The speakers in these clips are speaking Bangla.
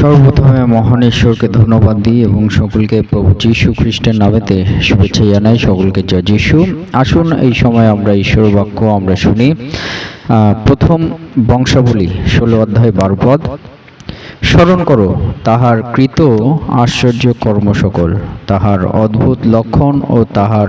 সর্বপ্রথমে মহান ঈশ্বরকে ধন্যবাদ দিই এবং সকলকে প্রভু যীশু খ্রিস্টের নামেতে শুভেচ্ছা জানাই, সকলকে জয় যীশু। আসুন এই সময় আমরা ঈশ্বর বাক্য আমরা শুনি। প্রথম বংশাবলী, ষোলো অধ্যায়, বারো পদ। স্মরণ করো, তাহার কৃত আশ্চর্য কর্ম সকল তাহার অদ্ভুত লক্ষণ ও তাহার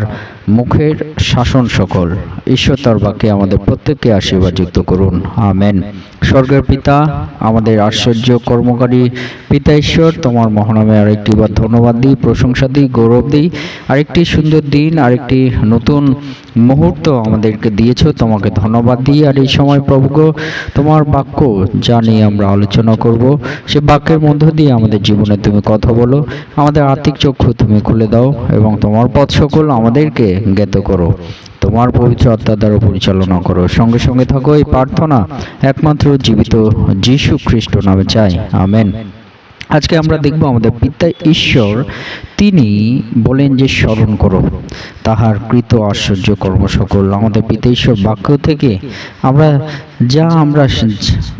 মুখের শাসন সকল। ঈশ্বর তার বাক্যে আমাদের প্রত্যেককে আশীর্বাদ যুক্ত করুন। আমেন। স্বর্গের পিতা, আমাদের আশ্চর্য কর্মকারী পিতা ঈশ্বর, তোমার মহানামে আরেকটি বার ধন্যবাদ দিই, প্রশংসা দিই, গৌরব দিই। আরেকটি সুন্দর দিন, আরেকটি নতুন মুহূর্ত আমাদেরকে দিয়েছ, তোমাকে ধন্যবাদ দিই। আর এই সময় প্রভুগ, তোমার বাক্য যা নিয়ে আমরা আলোচনা করব, সে বাক্যের মধ্য দিয়ে আমাদের জীবনে তুমি কথা বলো, আমাদের আর্থিক চক্ষু তুমি খুলে দাও, এবং তোমার পথ সকল আমাদেরকে জ্ঞাত করো। তোমার পবিত্র আত্মা দ্বারা পরিচালনা করো। সঙ্গে সঙ্গে থাকো এই প্রার্থনা একমাত্র জীবিত যীশু খ্রিস্ট নামে চাই। আমেন। আজকে আমরা দেখব আমাদের পিতা ঈশ্বর, তিনি বলেন যে স্মরণ করো। তাহার কৃত আশ্চর্য কর্ম সকল। আমাদের পিতা ঈশ্বর বাক্য থেকে আমরা যা আমরা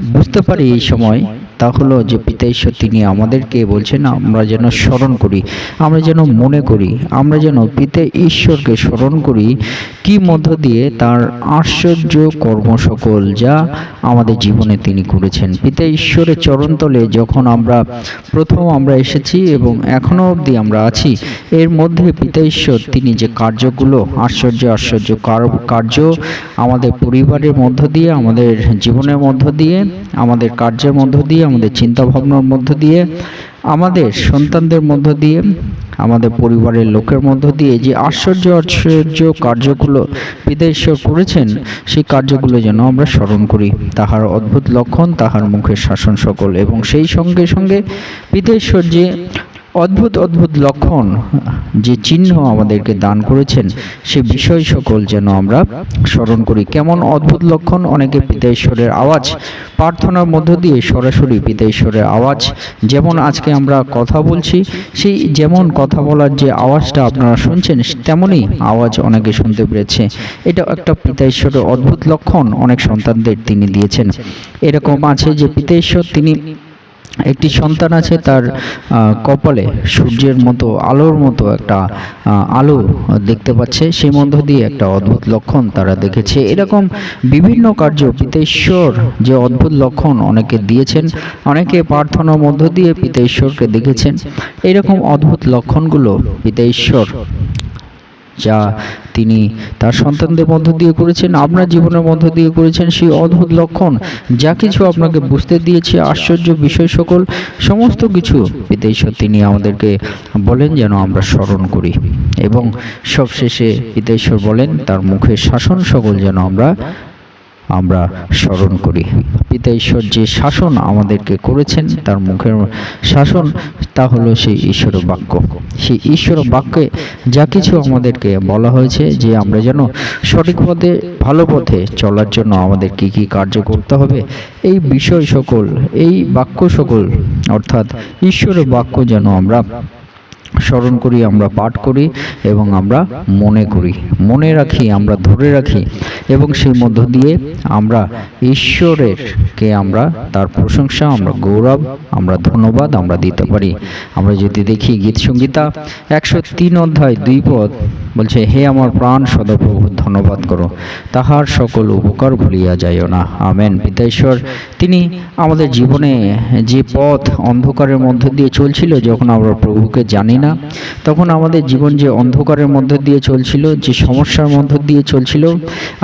বুঝতে পারি এই সময় তা হলো যে পিতা ঈশ্বর তিনি আমাদেরকে বলছেন আমরা যেন স্মরণ করি, আমরা যেন মনে করি, আমরা যেন পিতা ঈশ্বরকে স্মরণ করি, কি মধ্য দিয়ে তার আশ্চর্য কর্ম সকল যা আমাদের জীবনে তিনি করেছেন। পিতা ঈশ্বরের চরণতলে যখন আমরা প্রথম আমরা এসেছি এবং এখনও অবধি আমরা আছি, এর মধ্যে পিতা ঈশ্বর তিনি যে কার্যগুলো, আশ্চর্য আশ্চর্য কার- কার্য আমাদের পরিবারের মধ্য দিয়ে, আমাদের জীবনের মধ্য দিয়ে, আমাদের কার্যের মধ্য দিয়ে আমাদের চিন্তা ভাবনার মধ্য দিয়ে, আমাদের সন্তানদের মধ্য দিয়ে, আমাদের পরিবারের লোকের মধ্য দিয়ে যে আশ্চর্য আশ্চর্য কার্যগুলো পিতা করেছেন, সেই কার্যগুলো যেন আমরা স্মরণ করি। তাহার অদ্ভুত লক্ষণ, তাহার মুখের শাসন সকল এবং সেই সঙ্গে সঙ্গে পিতা যে অদ্ভুত অদ্ভুত লক্ষণ যে চিহ্ন আমাদেরকে দান করেছেন, সে বিষয় সকল যেন আমরা স্মরণ করি। কেমন অদ্ভুত লক্ষণ? অনেকে পিতা ঈশ্বরের আওয়াজ, প্রার্থনার মধ্য দিয়ে সরাসরি পিতা ঈশ্বরের আওয়াজ। যেমন আজকে আমরা কথা বলছি, সেই যেমন কথা বলার যে আওয়াজটা আপনারা শুনছেন, তেমনই আওয়াজ অনেকে শুনতে পেরেছে। এটা একটা পিতা ঈশ্বরের অদ্ভুত লক্ষণ, অনেক সন্তানদের তিনি দিয়েছেন। এরকম আছে যে পিতা ঈশ্বর তিনি একটি সন্তান আছে তার কপালে সূর্যের মতো, আলোর মতো একটা আলো দেখতে পাচ্ছে। সেই মধ্য দিয়ে একটা অদ্ভুত লক্ষণ তারা দেখেছে। এরকম বিভিন্ন কার্য পিতা ঈশ্বর যে অদ্ভুত লক্ষণ অনেকে দিয়েছেন, অনেকে প্রার্থনার মধ্য দিয়ে পিতা ঈশ্বরকে দেখেছেন। এরকম অদ্ভুত লক্ষণগুলো পিতা ঈশ্বর যা তিনি তার সন্তানদের মধ্য দিয়ে করেছেন, আপনার জীবনের মধ্য দিয়ে করেছেন সেই অদ্ভুত লক্ষণ। যা কিছু আপনাকে বুঝতে দিয়েছে, আশ্চর্য বিষয় সকল, সমস্ত কিছু। পিতেশ্বর তিনি আমাদেরকে বলেন যেন আমরা স্মরণ করি। এবং সবশেষে পিতেশ্বর বলেন, তার মুখে শাসন সকল যেন আমরা আমরা স্মরণ করি। পিতা ঈশ্বর যে শাসন আমাদেরকে করেছেন, তার মুখের শাসন, তা হলো সেই ঈশ্বর বাক্য। সেই ঈশ্বর বাক্যে যা কিছু আমাদেরকে বলা হয়েছে যে আমরা যেন সঠিক পথে, ভালো পথে চলার জন্য আমাদের কি কি কার্য করতে হবে, এই বিষয় সকল, এই বাক্য সকল, অর্থাৎ ঈশ্বরের বাক্য যেন আমরা স্মরণ করি, আমরা পাঠ করি এবং আমরা মনে করি। মনে রাখি, আমরা ধরে রাখি এবং সেই মধ্য দিয়ে আমরা ঈশ্বরের কে আমরা, তার প্রশংসা, আমরা গৌরব, আমরা ধন্যবাদ, আমরা দিতে পারি। আমরা যদি দেখি গীত সঙ্গীতা, একশো তিন অধ্যায় দুই পদ বলছে, হে আমার প্রাণ, সদাপ্রভু, ধন্যবাদ করো। তাহার সকল উপকার ভুলিয়া যাইও না। আমেন। পিতা ঈশ্বর, তিনি আমাদের জীবনে যে পথ অন্ধকারের মধ্য দিয়ে চলছিল, যখন আমরা প্রভুকে জানি না তখন আমাদের জীবন যে অন্ধকারের মধ্য দিয়ে চলছিল, যে সমস্যার মধ্য দিয়ে চলছিল,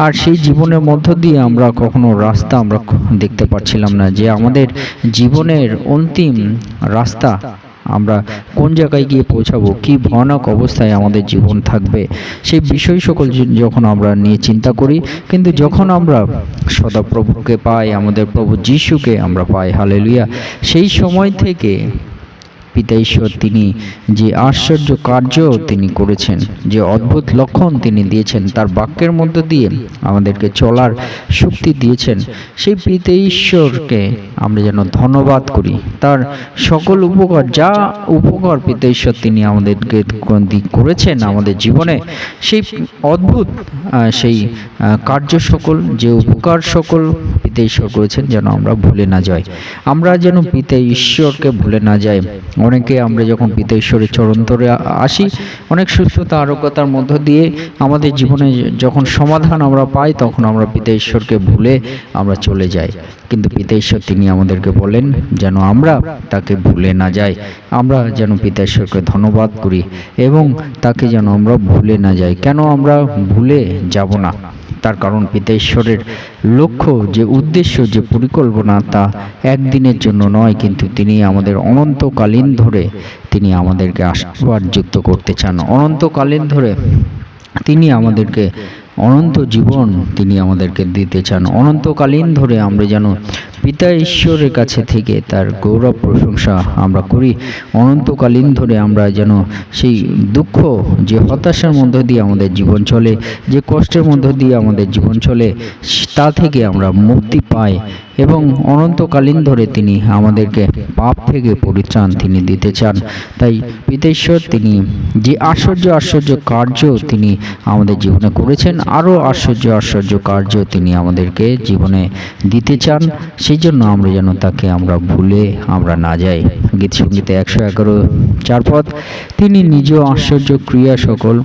আর সেই জীবনের মধ্য দিয়ে আমরা কখনো রাস্তা আমরা দেখতে পাচ্ছিলাম না, যে আমাদের জীবনের অন্তিম রাস্তা আমরা কোন জায়গায় গিয়ে পৌঁছাবো, কি ভয়ানক অবস্থায় আমাদের জীবন থাকবে, সেই বিষয় সকল যখন আমরা নিয়ে চিন্তা করি, কিন্তু যখন আমরা সদাপ্রভুকে পাই, আমাদের প্রভু যিশুকে আমরা পাই, হালেলুয়া, সেই সময় থেকে পিতা ঈশ্বর তিনি যে আশ্চর্য কার্য তিনি করেছেন, যে অদ্ভুত লক্ষণ তিনি দিয়েছেন, তার বাক্যের মধ্য দিয়ে আমাদেরকে চলার শক্তি দিয়েছেন, সেই পিতা ঈশ্বরকে আমরা যেন ধন্যবাদ করি। তার সকল উপকার, যা উপকার পিতা ঈশ্বর তিনি আমাদেরকে করেছেন আমাদের জীবনে, সেই অদ্ভুত সেই কার্য সকল, যে উপকার সকল পিতা ঈশ্বর করেছেন যেন আমরা ভুলে না যাই। আমরা যেন পিতা ঈশ্বরকে ভুলে না যাই। অনেকে আমরা যখন পিতা ঈশ্বরের চরন্তরে আসি, অনেক সুস্থতা, আরোগ্যতার মধ্য দিয়ে আমাদের জীবনে যখন সমাধান আমরা পাই, তখন আমরা পিতা ঈশ্বরকে ভুলে আমরা চলে যাই। কিন্তু পিতা ঈশ্বর তিনি আমাদেরকে বলেন যেন আমরা তাকে ভুলে না যাই। আমরা যেন পিতা ঈশ্বরকে ধন্যবাদ করি এবং তাকে যেন আমরা ভুলে না যাই। কেন আমরা ভুলে যাব না? তার কারণ পিতা ঈশ্বরের লক্ষ্য, যে উদ্দেশ্য, যে পরিকল্পনা তা একদিনের জন্য নয়, কিন্তু তিনি আমাদের অনন্তকালীন ধরে তিনি আমাদেরকে আশীর্বাদযুক্ত করতে চান। অনন্তকালীন ধরে তিনি আমাদেরকে অনন্ত জীবন তিনি আমাদেরকে দিতে চান। অনন্তকালীন ধরে আমরা যেন পিতা ঈশ্বরের কাছে থেকে তার গৌরব প্রশংসা আমরা করি। অনন্তকালীন ধরে আমরা যেন সেই দুঃখ, যে হতাশার মধ্য দিয়ে আমাদের জীবন চলে, যে কষ্টের মধ্য দিয়ে আমাদের জীবন চলে, তা থেকে আমরা মুক্তি পাই। এবং অনন্তকালীন ধরে তিনি আমাদেরকে পাপ থেকে পরিত্রাণ তিনি দিতে চান। তাই পিতেশ্বর তিনি যে আশ্চর্য আশ্চর্য কার্য তিনি আমাদের জীবনে করেছেন, আরও আশ্চর্য আশ্চর্য কার্য তিনি আমাদেরকে জীবনে দিতে চান, সেই জন্য আমরা যেন তাকে আমরা ভুলে আমরা না যাই। গীত সঙ্গীতে একশো এগারো চার পদ, তিনি নিজ আশ্চর্য ক্রিয়া সকল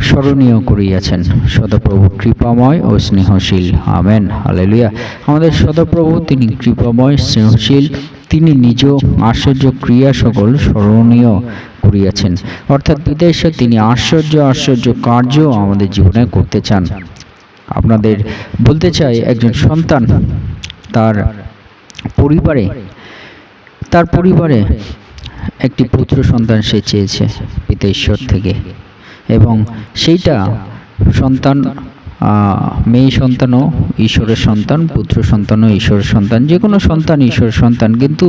স্মরণীয় করিয়াছেন। সদপ্রভু কৃপাময় ও স্নেহশীল। আমেন। হালেলুয়া। আমাদের সদপ্রভু, তিনি কৃপাময়, স্নেহশীল, তিনি নিজ আশ্চর্য ক্রিয়া সকল স্মরণীয় করিয়াছেন। অর্থাৎ বিদেশে তিনি আশ্চর্য আশ্চর্য কার্য আমাদের জীবনে করতে চান। আপনাদের বলতে চাই, একজন সন্তান তার পরিবারে তার পরিবারে একটি পুত্র সন্তান সে চেয়েছে পিতা ঈশ্বর থেকে। এবং সেইটা সন্তান মেয়ে সন্তানও ঈশ্বরের সন্তান, পুত্র সন্তানও ঈশ্বরের সন্তান যে কোনো সন্তান ঈশ্বরের সন্তান, কিন্তু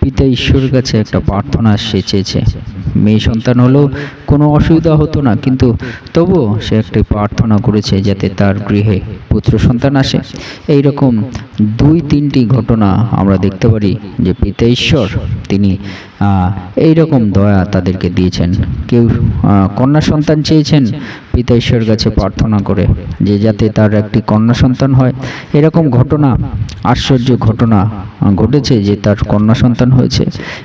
পিতা ঈশ্বরের কাছে একটা প্রার্থনা সে চেয়েছে। মেয়ে সন্তান হলেও কোনো অসুবিধা হতো না, কিন্তু তবুও সে একটি প্রার্থনা করেছে যাতে তার গৃহে পুত্র সন্তান আসে। এই রকম দুই তিনটি ঘটনা আমরা দেখতে পারি যে পিতা ঈশ্বর তিনি এই রকম দয়া তাদেরকে দিয়েছেন। কেউ কন্যা সন্তান চেয়েছেন, পিতা ঈশ্বরের কাছে প্রার্থনা করে, যে যাতে তার একটি কন্যা সন্তান হয়। এরকম ঘটনা, আশ্চর্য ঘটনা ঘটেছে যে তার কন্যা সন্তান হয়েছে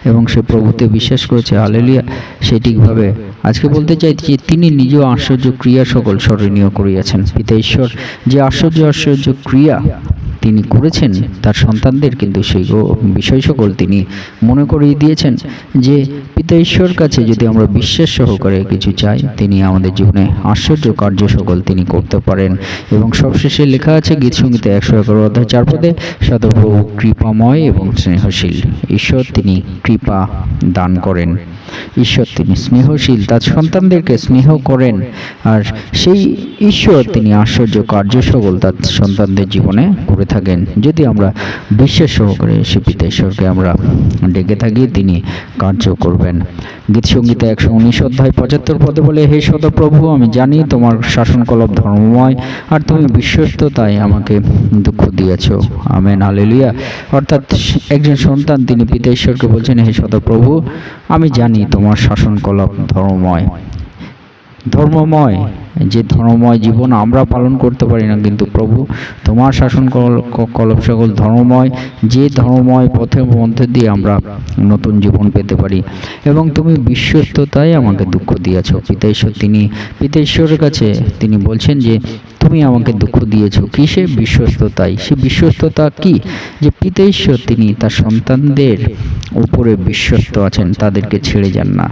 এবং সে প্রভুতে বিশ্বাস করেছে। হালেলিয়া। সেটিকভাবে আজকে বলতে চাই যে তিনি নিজেও আশ্চর্য ক্রিয়া সকল স্মরণীয় করিয়াছেন। পিতা ঈশ্বর, যে আশ্চর্য আশ্চর্য ক্রিয়া তিনি করেছেন, তার সন্তানদের কিন্তু সেই বিষয় সকল তিনি মনে করিয়ে দিয়েছেন যে পিতা ঈশ্বর কাছে যদি আমরা বিশ্বাস সহকারে কিছু চাই, তিনি আমাদের জীবনে আশ্চর্য কার্য সকল তিনি করতে পারেন। এবং সবশেষে লেখা আছে গীত সঙ্গীতে একশো এগারো অধ্যায় চার পদে সদপ্রভু কৃপাময় এবং স্নেহশীল, ঈশ্বর তিনি কৃপা দান করেন। ঈশ্বর তিনি স্নেহশীল, তার সন্তানদেরকে স্নেহ করেন। আর সেই ঈশ্বর তিনি আশ্চর্য কার্য সকল তার সন্তানদের জীবনে করে থাকেন। যদি আমরা বিশ্বাস সহকারে সে পিতা ঈশ্বরকে আমরা ডেকে থাকি, তিনি কার্য করবেন। গীত সঙ্গীতে একশো উনিশ অধ্যায় পঁচাত্তর পদে বলে, হে সদপ্রভু, আমি জানি তোমার শাসনকলব ধর্মময়, আর তুমি বিশ্বস্ত, তাই আমাকে দুঃখ দিয়েছ। আমেন আলেলুয়া অর্থাৎ একজন সন্তান, তিনি পিতা ঈশ্বরকে বলছেন, হে সদপ্রভু, আমি জানি তোমার শাসনকলাপ ধর্মময়। ধর্মময়, যে ধর্মময় জীবন আমরা পালন করতে পারি না, কিন্তু প্রভু তোমার শাসন কল- ক- সকল ধর্মময়, যে ধর্মময় পথের মধ্যে দিয়ে আমরা নতুন জীবন পেতে পারি। এবং তুমি বিশ্বস্ততায় আমাকে দুঃখ দিয়েছ। পিতাঈশ্বর তিনি পিতাঈশ্বরের কাছে তিনি বলছেন যে, তুমি আমাকে দুঃখ দিয়েছ। কিসে বিশ্বস্ততাই সে বিশ্বস্ততা কি? যে পিতাঈশ্বর তিনি তার সন্তানদের উপরে বিশ্বস্ত আছেন, তাদেরকে ছেড়ে যান না।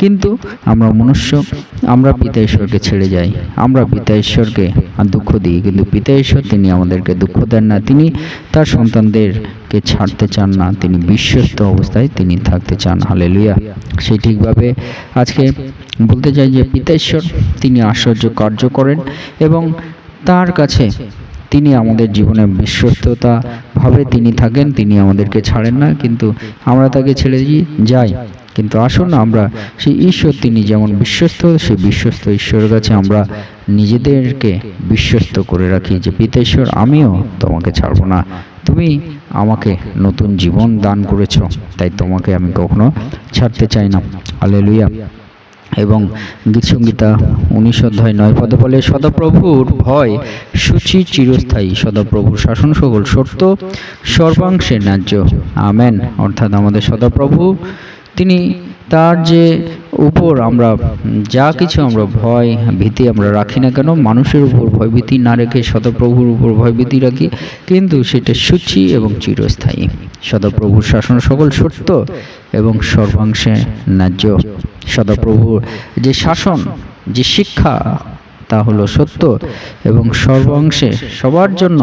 কিন্তু আমরা মনুষ্য, আমরা পিতা ঈশ্বরকে ছেড়ে যাই। আমরা পিতা ঈশ্বরকে দুঃখ দিই, কিন্তু পিতা ঈশ্বর তিনি আমাদেরকে দুঃখ দেন না। তিনি তার সন্তানদেরকে ছাড়তে চান না। তিনি বিশ্বস্ত অবস্থায় তিনি থাকতে চান। হালেলুয়া। সেই ঠিকভাবে আজকে বলতে চাই যে পিতা ঈশ্বর তিনি আশ্চর্য কার্য করেন এবং তার কাছে তিনি আমাদের জীবনে বিশ্বস্ততা ভাবে তিনি থাকেন। তিনি আমাদেরকে ছাড়েন না, কিন্তু আমরা তাকে ছেড়ে যাই। কিন্তু আসুন আমরা সেই ঈশ্বর তিনি যেমন বিশ্বস্ত, সেই বিশ্বস্ত ঈশ্বরের কাছে আমরা নিজেদেরকে বিশ্বস্ত করে রাখি যে পিতা ঈশ্বর আমিও তোমাকে ছাড়বো না। তুমি আমাকে নতুন জীবন দান করেছ, তাই তোমাকে আমি কখনো ছাড়তে চাই না। হালেলুয়া। এবং গীতসংগীতা উনিশ অধ্যায় নয় পদে বলে, সদাপ্রভুর ভয় সূচি চিরস্থায়ী, সদাপ্রভুর শাসন সকল সত্য, সর্বাংশে ন্যায্য। আমেন। অর্থাৎ আমাদের সদাপ্রভু তিনি তার যে উপর আমরা যা কিছু আমরা ভয় ভীতি আমরা রাখি না কেন, মানুষের উপর ভয়ভীতি না রেখে, সদাপ্রভুর উপর ভয়ভীতি রাখি। কিন্তু সেটা সূচি এবং চিরস্থায়ী। সদাপ্রভুর শাসন সকল সত্য এবং সর্বাংশে ন্যায্য। সদাপ্রভুর যে শাসন, যে শিক্ষা তা হলো সত্য এবং সর্ব অংশে সবার জন্য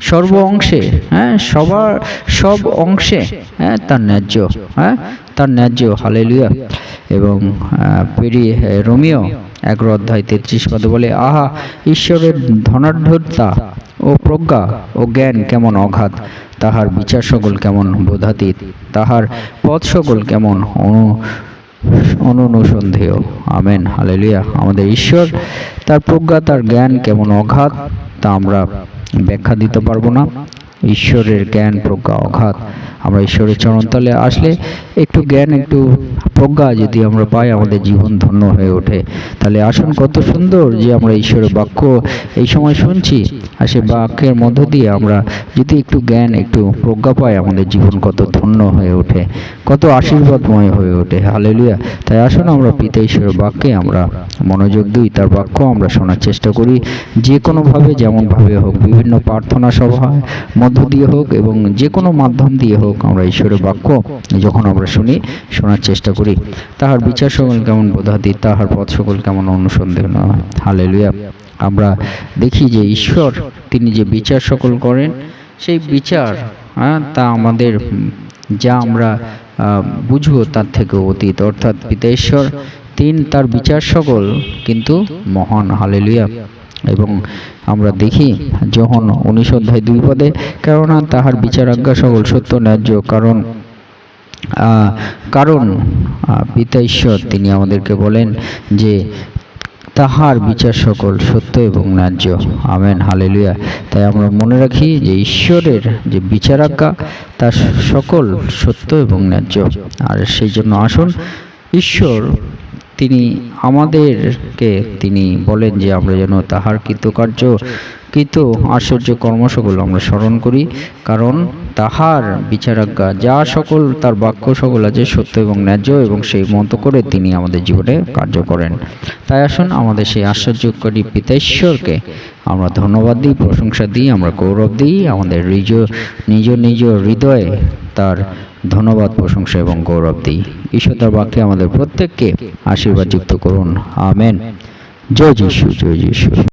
সর্ব অংশে হ্যাঁ? সবার সব অংশে হ্যাঁ? তার ন্যায্য হ্যাঁ? তার ন্যায্য, হালেলুয়া। এবং পেরিয়ে রোমিও এক অধ্যায় তেত্রিশ পদে বলে, আহা, ঈশ্বরের ধনাঢ্যতা ও প্রজ্ঞা ও জ্ঞান কেমন অঘাত? তাহার বিচার সকল কেমন বোধাতীত? তাহার পথ সকল কেমন অনু অনুসন্দেহ আমেন, হালেলিয়া। আমাদের ঈশ্বর, তার প্রজ্ঞা, তার জ্ঞান কেমন অঘাত, তা আমরা ব্যাখ্যা দিতে পারব না। ঈশ্বরের জ্ঞান, প্রজ্ঞা অঘাত। আমরা ঈশ্বরের চরণতলে আসলে একটু জ্ঞান, একটু প্রজ্ঞা যদি আমরা পাই, আমাদের জীবন ধন্য হয়ে ওঠে। তাহলে আসুন, কত সুন্দর যে আমরা ঈশ্বরের বাক্য এই সময় শুনছি। আর সেই বাক্যের মধ্য দিয়ে আমরা যদি একটু জ্ঞান, একটু প্রজ্ঞা পাই, আমাদের জীবন কত ধন্য হয়ে ওঠে, কত আশীর্বাদময় হয়ে ওঠে। হালেলুয়া। তাই আসুন, আমরা পিতা ঈশ্বরের বাক্যে আমরা মনোযোগ দিই, তার বাক্য আমরা শোনার চেষ্টা করি। যে কোনোভাবে যেমনভাবে হোক, বিভিন্ন প্রার্থনা সভায় মধ্য দিয়ে হোক এবং যে কোনো মাধ্যম দিয়ে হোক আমরা ঈশ্বরের বাক্য যখন আমরা শুনি, শোনার চেষ্টা করি, তাহার বিচার সকল কেমন বোধাতি তাহার পথ সকল কেমন অনুসন্দেহ নয়। হালেলুয়া। আমরা দেখি যে ঈশ্বর, তিনি যে বিচার সকল করেন, সেই বিচার হ্যাঁ তা আমাদের, যা আমরা বুঝব তার থেকে অতীত। অর্থাৎ পিতা ঈশ্বর, তিন তার বিচার সকল কিন্তু মহান। হালেলুয়া। এবং আমরা দেখি যখন উনিশ অধ্যায় দুই পদে, কেননা তাহার বিচারাজ্ঞা সকল সত্য ন্যায্য, কারণ কারণ পিতা ঈশ্বর তিনি আমাদেরকে বলেন যে তাহার বিচার সকল সত্য এবং ন্যায্য। Amen, hallelujah. তাই আমরা মনে রাখি যে ঈশ্বরের যে বিচারাজ্ঞা তা সকল সত্য এবং ন্যায্য। আর সেই জন্য আসুন, ঈশ্বর তিনি আমাদেরকে তিনি বলেন যে আমরা যেন তাহার কৃতকার্য, কৃত আশ্চর্য কর্মসকল আমরা স্মরণ করি, কারণ তাহার বিচারাজ্ঞা যা সকল তার বাক্য সকল আছে সত্য এবং ন্যায্য এবং সেই মতো করে তিনি আমাদের জীবনে কার্য করেন। তাই আসুন আমাদের সেই আশ্চর্যকারী পিতা ঈশ্বরকে আমরা ধন্যবাদ দিই, প্রশংসা দিই, আমরা গৌরব দিই, আমাদের নিজ নিজ নিজ হৃদয়ে তার ধন্যবাদ, প্রশংসা এবং গৌরব দিই। ঈশ্বর তার বাক্যে আমাদের প্রত্যেককে আশীর্বাদ যুক্ত করুন। আমেন। জয় যিশু জয় যিশু।